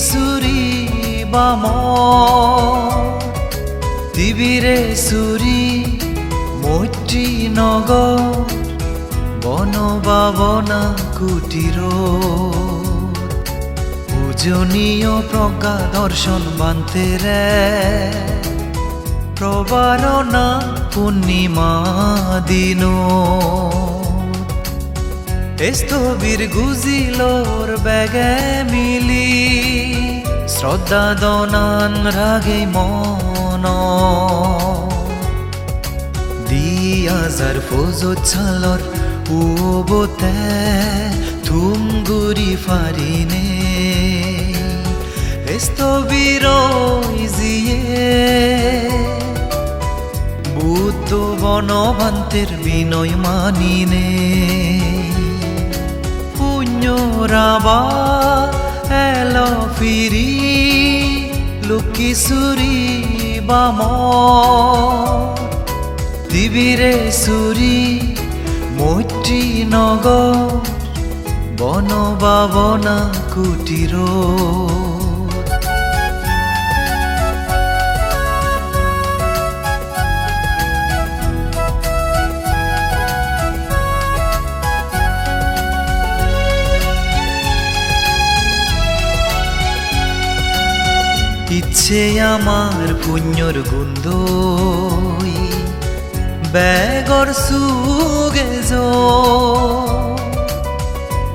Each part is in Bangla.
সুরি বাম দিবিরে সুরি মৈত্রী নগর বন বাবনা কুটির। পূজনীয় প্রজ্ঞা দর্শন বান্তে রে। প্রবারণা পূর্ণিমা দিন। স্থবির গুজিলোর ব্যাগে মিলি। শ্রদ্ধা দনান রাগে মন। দিয়াজার ফৌজত ছালর উবতে থুমগুৰি ফাৰিনে। স্থবিৰ ইজিয়ে বুদ্ধ বনভান্তের বিনয় মানিনে। পুণ্যরাবা এলো ফিরি সুরি বাম। দিবিরে সুরি মৈত্রী নগর বন বাবনা কুটির। ইচ্ছে আমার পুণ্যর গুন্দ বেগর সুগে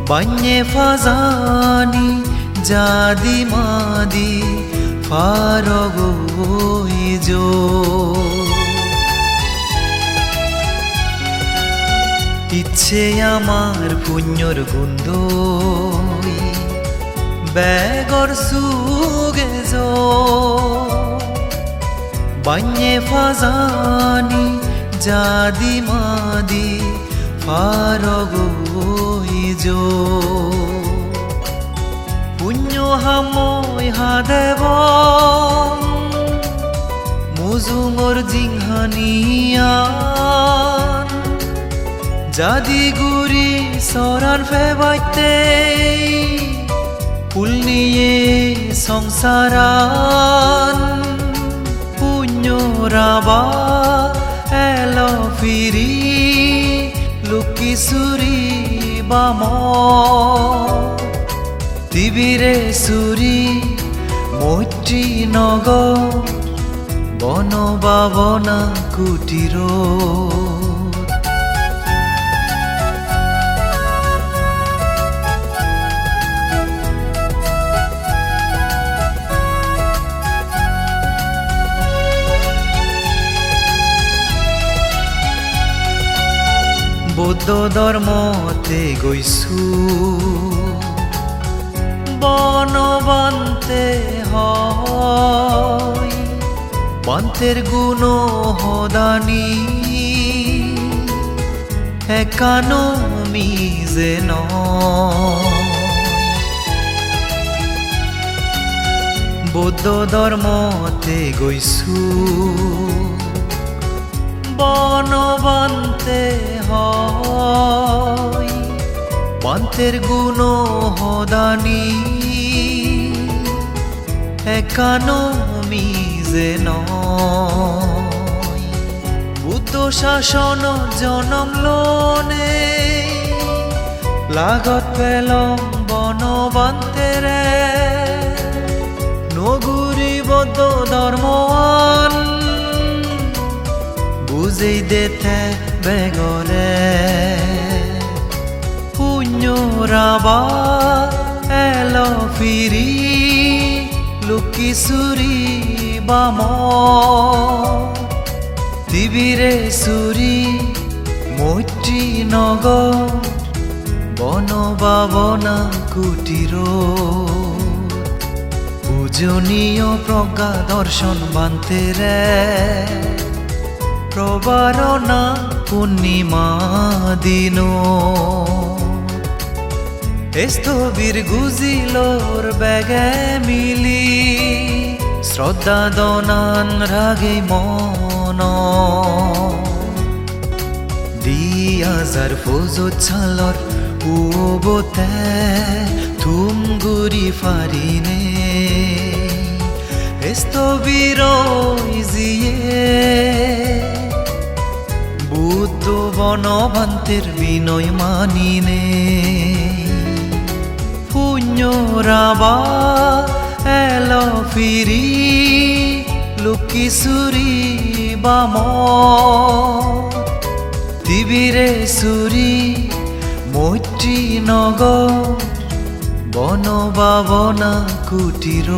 বান্যে ফাজানি জাদি মাদি ফারগ যো ইচ্ছে আমার পুণ্যর গুন্দ বেগর সুগে বান্যে ফাজানি, জাদি মাদি, ফারগ যো পুণ্য হাময় হাদেব মুজুঙর জিংহানিয়ান জাদি গুরি সরান ফেবাইতে। ফুল নিয়ে সংসারান পুণ্যরাবা এলো ফিরি, লুকি সুরি বাম। দিবিরে সুরি, মৈত্রী নগর বন বাবনা কুটির। বৌদ্ধ ধর্মতে গৈছো। বনবন্তে বন্তের গুণ হদানি একানো মিজে ন বৌদ্ধ ধর্মতে গৈছো। বনবন্তে পন্থের গুণ হদানি একানো মিজে বুদ্ধ শাসন জনম লোনে। লাগত পেলম বনবন্তেরে। নগুরি বৌদ্ধ ধর্মান বেগরে পুণ্যরাবা এলো ফিরি লুকি সুরি বাম দিবিরে সুরি মৈত্রী নগর বন বাবনা কুটির পূজনীয় প্রজ্ঞা দর্শন বান্তে রে প্রবারণা পূর্ণিমা দিন। স্থবির গুজিলোর ব্যাগে মিলি, শ্রদ্ধা দনান রাগে মন। দিয়া রাজাৰ ফৌজত ছালৰ উবতে, থুম গুৰি ফাৰিনে স্থবিৰ যিয়ে বুদ্ধ বনভান্তের বিনয় মানিনে পুণ্যরাবা এল ফিরি লুকিসুরি বাম দিবিরে সুরি মৈত্রী নগর বনবাবনা কুটির।